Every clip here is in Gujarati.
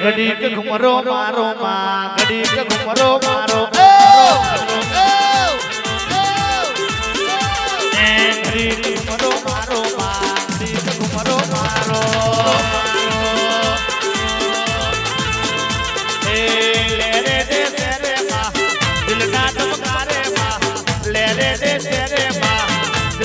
ઘડીક ઘુમરો મારો માં ઘડીક ઘુમરો મારો ઘડીક ઘુમરો મારો માં.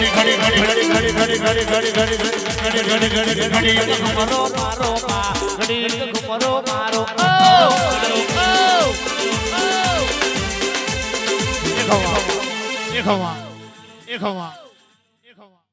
એક હવા એક હવા એક હવા